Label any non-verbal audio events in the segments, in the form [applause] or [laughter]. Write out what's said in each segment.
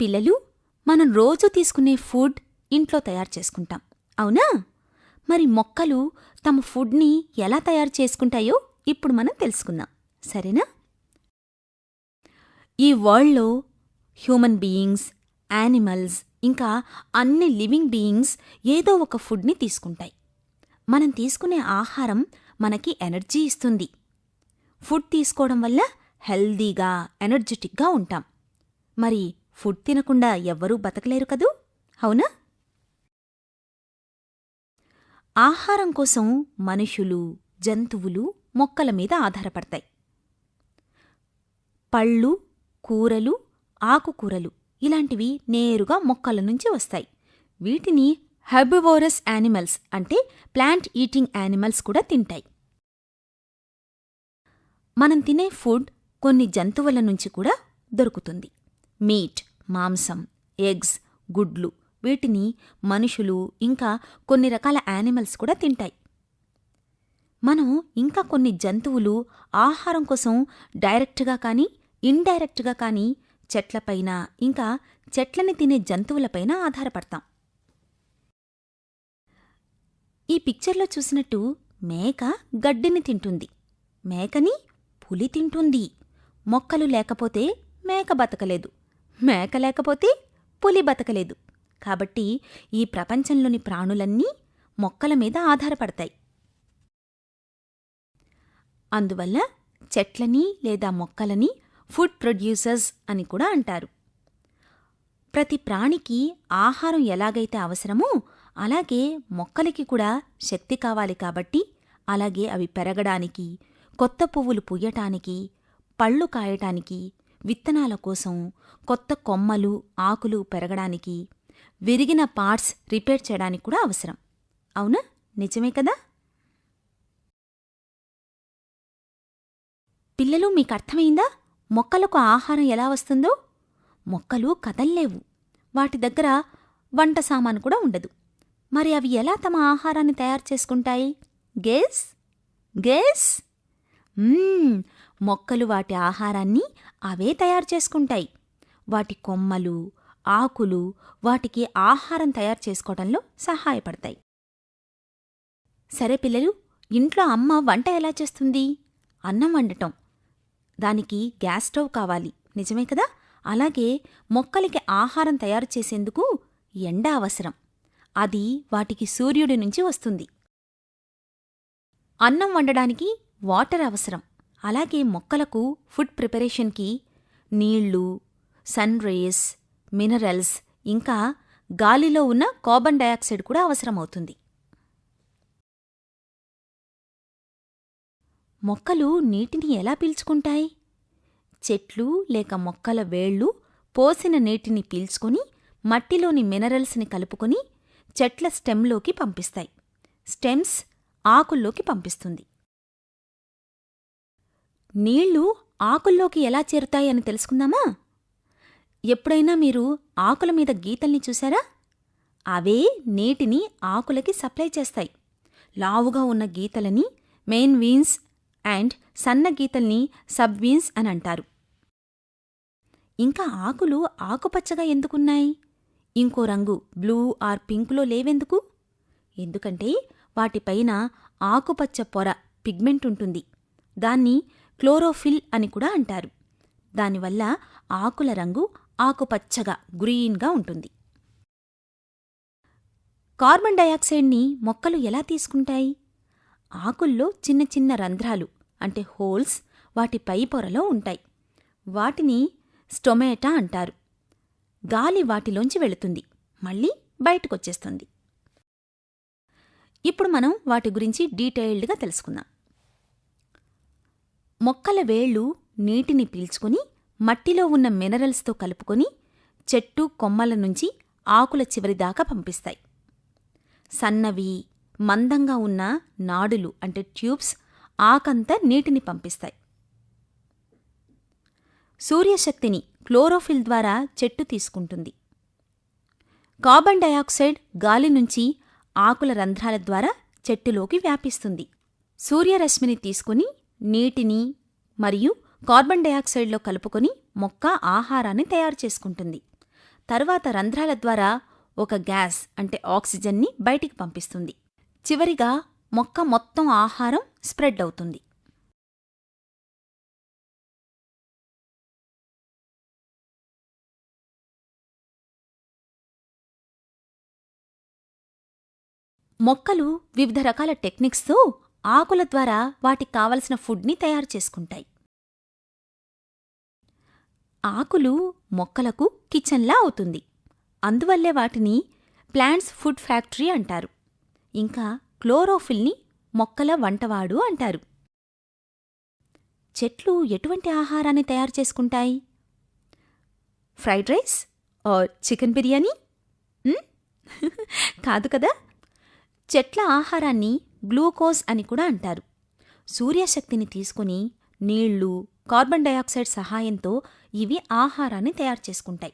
పిల్లలు మనం రోజు తీసుకునే ఫుడ్ ఇంట్లో తయారు చేసుకుంటాం. అవునా? మరి మొక్కలు తమ ఫుడ్ని ఎలా తయారు చేసుకుంటాయో ఇప్పుడు మనం తెలుసుకుందాం. సరేనా? ఈ వరల్డ్లో హ్యూమన్ బీయింగ్స్ యానిమల్స్ ఇంకా అన్ని లివింగ్ బీయింగ్స్ ఏదో ఒక ఫుడ్ని తీసుకుంటాయి. మనం తీసుకునే ఆహారం మనకి ఎనర్జీ ఇస్తుంది. ఫుడ్ తీసుకోవడం వల్ల హెల్దీగా ఎనర్జెటిక్గా ఉంటాం. మరి ఫుడ్ తినకుండా ఎవ్వరూ బతకలేరు కదూ? అవునా? ఆహారం కోసం మనుషులు జంతువులు మొక్కల మీద ఆధారపడతాయి. పళ్ళు కూరలు ఆకుకూరలు ఇలాంటివి నేరుగా మొక్కల నుంచి వస్తాయి. వీటిని హెర్బివోరస్ యానిమల్స్ అంటే ప్లాంట్ ఈటింగ్ యానిమల్స్ కూడా తింటాయి. మనం తినే ఫుడ్ కొన్ని జంతువుల నుంచి కూడా దొరుకుతుంది. మీట్ మాంసం ఎగ్స్ గుడ్లు. వీటిని మనుషులు ఇంకా కొన్ని రకాల యానిమల్స్ కూడా తింటాయి. మనం ఇంకా కొన్ని జంతువులు ఆహారం కోసం డైరెక్ట్గా కానీ ఇండైరెక్ట్గా కానీ చెట్లపైన ఇంకా చెట్లని తినే జంతువులపైన ఆధారపడతాం. ఈ పిక్చర్లో చూసినట్టు మేక గడ్డిని తింటుంది. మేకని పులి తింటుంది. మొక్కలు లేకపోతే మేక బతకలేదు. మేక లేకపోతే పులి బతకలేదు. కాబట్టి ఈ ప్రపంచంలోని ప్రాణులన్నీ మొక్కల మీద ఆధారపడతాయి. అందువల్ల చెట్లని లేదా మొక్కలని ఫుడ్ ప్రొడ్యూసర్స్ అని కూడా అంటారు. ప్రతి ప్రాణికి ఆహారం ఎలాగైతే అవసరమో అలాగే మొక్కలకి కూడా శక్తి కావాలి కాబట్టి అలాగే అవి పెరగడానికి కొత్త పువ్వులు పుయ్యటానికి పళ్ళు కాయటానికి విత్తనాల కోసం కొత్త కొమ్మలు ఆకులు పెరగడానికి విరిగిన పార్ట్స్ రిపేర్ చేయడానికి కూడా అవసరం. అవునా? నిజమే కదా? పిల్లలు మీకు అర్థమైందా? మొక్కలకు ఆహారం ఎలా వస్తుందో? మొక్కలు కదల్లేవు. వాటి దగ్గర వంట సామాను కూడా ఉండదు. మరి అవి ఎలా తమ ఆహారాన్ని తయారు చేసుకుంటాయి? గేస్? గేస్? మొక్కలు వాటి ఆహారాన్ని అవే తయారు చేసుకుంటాయి. వాటి కొమ్మలు ఆకులు వాటికి ఆహారం తయారు చేసుకోవడంలో సహాయపడతాయి. సరే పిల్లలు ఇంట్లో అమ్మ వంట ఎలా చేస్తుంది? అన్నం వండటం. దానికి గ్యాస్ స్టవ్ కావాలి. నిజమే కదా? అలాగే మొక్కలకి ఆహారం తయారు చేసేందుకు ఎండ అవసరం. అది వాటికి సూర్యుడి నుంచి వస్తుంది. అన్నం వండడానికి వాటర్ అవసరం. అలాగే మొక్కలకు ఫుడ్ ప్రిపరేషన్కి నీళ్ళు సన్ రేస్ మినరల్స్ ఇంకా గాలిలో ఉన్న కార్బన్ డయాక్సైడ్ కూడా అవసరమవుతుంది. మొక్కలు నీటిని ఎలా పీల్చుకుంటాయి? చెట్లు లేక మొక్కల వేళ్ళు పోసిన నీటిని పీల్చుకొని మట్టిలోని మినరల్స్ని కలుపుకొని చెట్ల స్టెమ్లోకి పంపిస్తాయి. స్టెమ్స్ ఆకుల్లోకి పంపిస్తుంది. నీళ్ళు ఆకుల్లోకి ఎలా చేరుతాయి అని తెలుసుకుందామా? ఎప్పుడైనా మీరు ఆకుల మీద గీతల్ని చూసారా అవే నీటిని ఆకులకి సప్లై చేస్తాయి. లావుగా ఉన్న గీతలని మెయిన్ వీన్స్ అండ్ సన్న గీతల్ని సబ్ వీన్స్ అని అంటారు. ఇంకా ఆకులు ఆకుపచ్చగా ఎందుకున్నాయి? ఇంకో రంగు బ్లూ ఆర్ పింకులో లేవెందుకు? ఎందుకంటే వాటిపైన ఆకుపచ్చ పొర పిగ్మెంట్ ఉంటుంది. దాన్ని క్లోరోఫిల్ అని కూడా అంటారు. దానివల్ల ఆకుల రంగు ఆకుపచ్చగా గ్రీన్గా ఉంటుంది. కార్బన్ డయాక్సైడ్ని మొక్కలు ఎలా తీసుకుంటాయి? ఆకుల్లో చిన్న చిన్న రంధ్రాలు అంటే హోల్స్ వాటి పై పొరలో ఉంటాయి. వాటిని స్టొమేటా అంటారు. గాలి వాటిలోంచి వెళుతుంది మళ్ళీ బయటకొచ్చేస్తుంది. ఇప్పుడు మనం వాటి గురించి డీటెయిల్డ్గా తెలుసుకుందాం. మొక్కల వేళ్ళు నీటిని పీల్చుకుని మట్టిలో ఉన్న మినరల్స్తో కలుపుకొని చెట్టు కొమ్మల నుంచి ఆకుల చివరిదాకా పంపిస్తాయి. సన్నవి మందంగా ఉన్న నాడులు అంటే ట్యూబ్స్ ఆకంతా నీటిని పంపిస్తాయి. సూర్యశక్తిని క్లోరోఫిల్ ద్వారా చెట్టు తీసుకుంటుంది. కార్బన్ డయాక్సైడ్ గాలి నుంచి ఆకుల రంధ్రాల ద్వారా చెట్టులోకి వ్యాపిస్తుంది. సూర్యరశ్మిని తీసుకుని నీటిని మరియు కార్బన్ డయాక్సైడ్లో కలుపుకొని మొక్క ఆహారాన్ని తయారు చేసుకుంటుంది. తర్వాత రంధ్రాల ద్వారా ఒక గ్యాస్ అంటే ఆక్సిజన్ని బయటికి పంపిస్తుంది. చివరిగా మొక్క మొత్తం ఆహారం స్ప్రెడ్ అవుతుంది. మొక్కలు వివిధ రకాల టెక్నిక్స్తో ఆకుల ద్వారా వాటికి కావలసిన ఫుడ్ని తయారు చేసుకుంటాయి. ఆకులు మొక్కలకు కిచెన్లా అవుతుంది. అందువల్లే వాటిని ప్లాంట్స్ ఫుడ్ ఫ్యాక్టరీ అంటారు. ఇంకా క్లోరోఫిల్ని మొక్కల వంటవాడు అంటారు. చెట్లు ఎటువంటి ఆహారాన్ని తయారు చేసుకుంటాయి? Fried rice or chicken biryani? [laughs] కాదు కదా? చెట్ల ఆహారాన్ని గ్లూకోజ్ అని కూడా అంటారు. సూర్యశక్తిని తీసుకుని నీళ్ళు కార్బన్ డయాక్సైడ్ సహాయంతో ఇవి ఆహారాన్ని తయారు చేసుకుంటాయి.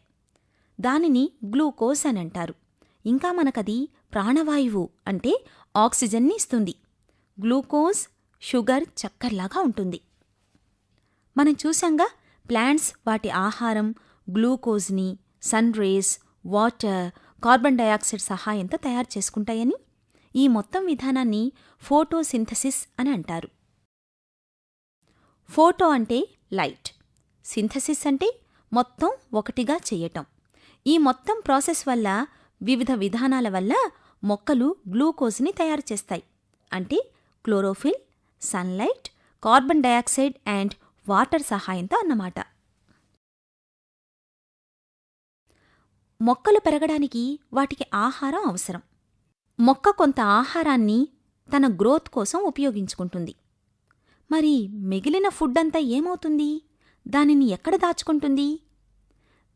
దానిని గ్లూకోజ్ అని అంటారు. ఇంకా మనకది ప్రాణవాయువు అంటే ఆక్సిజన్ని ఇస్తుంది. గ్లూకోజ్ షుగర్ చక్కెరలాగా ఉంటుంది. మనం చూశాంగా ప్లాంట్స్ వాటి ఆహారం గ్లూకోజ్ని sun rays water carbon dioxide సహాయంతో తయారు చేసుకుంటాయని ఈ మొత్తం విధానాన్ని ఫోటోసింథసిస్ అని అంటారు. ఫోటో అంటే లైట్. సింథసిస్ అంటే మొత్తం ఒకటిగా చేయటం. ఈ మొత్తం ప్రాసెస్ వల్ల వివిధ విధానాల వల్ల మొక్కలు గ్లూకోజ్ని తయారు చేస్తాయి. అంటే chlorophyll sunlight carbon dioxide and water సహాయంతో అన్నమాట. మొక్కలు పెరగడానికి వాటికి ఆహారం అవసరం. మొక్క కొంత ఆహారాన్ని తన గ్రోత్ కోసం ఉపయోగించుకుంటుంది. మరి మిగిలిన ఫుడ్ అంతా ఏమవుతుంది? దానిని ఎక్కడ దాచుకుంటుంది?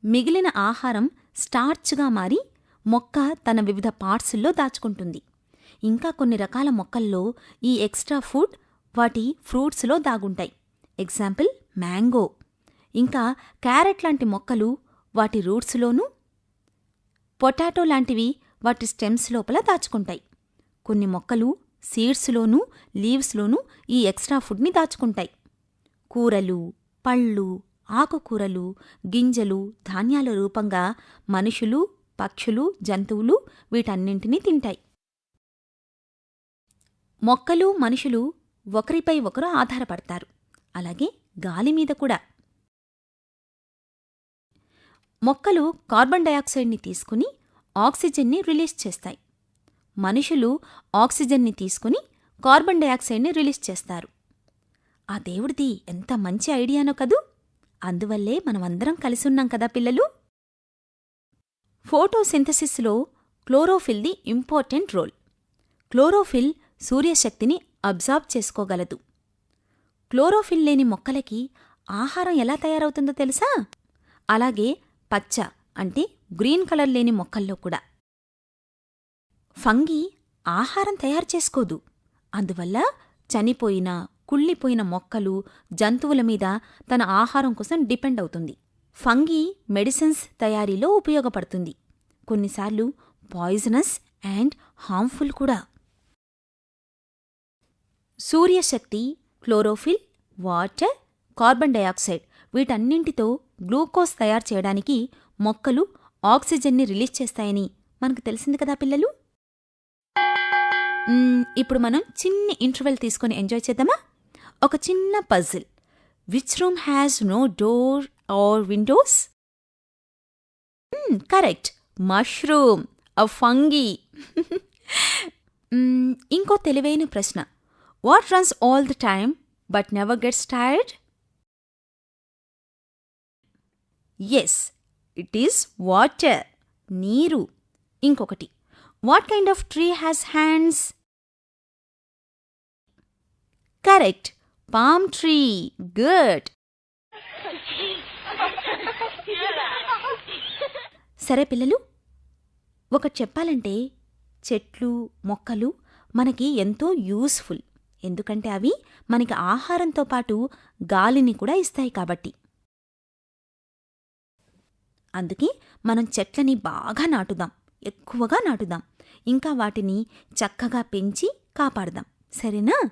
మిగిలిన ఆహారం స్టార్చ్గా మారి మొక్క తన వివిధ పార్ట్సుల్లో దాచుకుంటుంది. ఇంకా కొన్ని రకాల మొక్కల్లో ఈ ఎక్స్ట్రా ఫుడ్ వాటి ఫ్రూట్స్లో దాగుంటాయి. Example mango. ఇంకా క్యారెట్ లాంటి మొక్కలు వాటి రూట్స్లోనూ పొటాటో లాంటివి వాటి స్టెమ్స్ లోపల దాచుకుంటాయి. కొన్ని మొక్కలు సీడ్స్లోనూ లీవ్స్లోనూ ఈ ఎక్స్ట్రా ఫుడ్ని దాచుకుంటాయి. కూరలు పళ్ళు ఆకుకూరలు గింజలు ధాన్యాల రూపంగా మనుషులు పక్షులు జంతువులు వీటన్నింటినీ తింటాయి. మొక్కలు మనుషులు ఒకరిపై ఒకరు ఆధారపడతారు. అలాగే గాలి మీద కూడా. మొక్కలు కార్బన్ డయాక్సైడ్ని తీసుకుని ఆక్సిజన్ని రిలీజ్ చేస్తాయి. మనుషులు ఆక్సిజన్ని తీసుకుని కార్బన్ డయాక్సైడ్ని రిలీజ్ చేస్తారు. ఆ దేవుడిది ఎంత మంచి ఐడియానో కదూ! అందువల్లే మనమందరం కలిసున్నాం కదా పిల్లలు! ఫోటోసింథసిస్లో క్లోరోఫిల్ది ఇంపార్టెంట్ రోల్. క్లోరోఫిల్ సూర్యశక్తిని అబ్జార్బ్ చేసుకోగలదు. క్లోరోఫిల్ లేని మొక్కలకి ఆహారం ఎలా తయారవుతుందో తెలుసా? అలాగే పచ్చ అంటే గ్రీన్ కలర్ లేని మొక్కల్లో కూడా. ఫంగి ఆహారం తయారు చేసుకోదు. అందువల్ల చనిపోయిన కుళ్ళిపోయిన మొక్కలు జంతువుల మీద తన ఆహారం కోసం డిపెండ్ అవుతుంది. ఫంగి మెడిసిన్స్ తయారీలో ఉపయోగపడుతుంది. కొన్నిసార్లు పాయిజనస్ అండ్ హార్మ్ఫుల్ కూడా. సూర్యశక్తి క్లోరోఫిల్ వాటర్ కార్బన్ డయాక్సైడ్ వీటన్నింటితో గ్లూకోజ్ తయారు చేయడానికి మొక్కలు ఆక్సిజన్ని రిలీజ్ చేస్తాయని మనకు తెలిసింది కదా పిల్లలు? ఇప్పుడు మనం చిన్న ఇంటర్వెల్ తీసుకొని ఎంజాయ్ చేద్దామా? ఒక చిన్న puzzle. Which room has no door or windows correct. Mushroom. A fungi ఇంకో తెలివైన ప్రశ్న. What runs all the time but never gets tired yes it is water నీరు. ఇంకొకటి what kind of tree has hands correct palm tree good సరే పిల్లలు ఒకటి చెప్పాలంటే చెట్లు మొక్కలు మనకి ఎంతో యూస్ఫుల్ ఎందుకంటే అవి మనకి ఆహారంతో పాటు గాలిని కూడా ఇస్తాయి కాబట్టి. అందుకే మనం చెట్లని బాగా నాటుదాం ఎక్కువగా నాటుదాం. ఇంకా వాటిని చక్కగా పెంచి కాపాడదాం. సరేనా?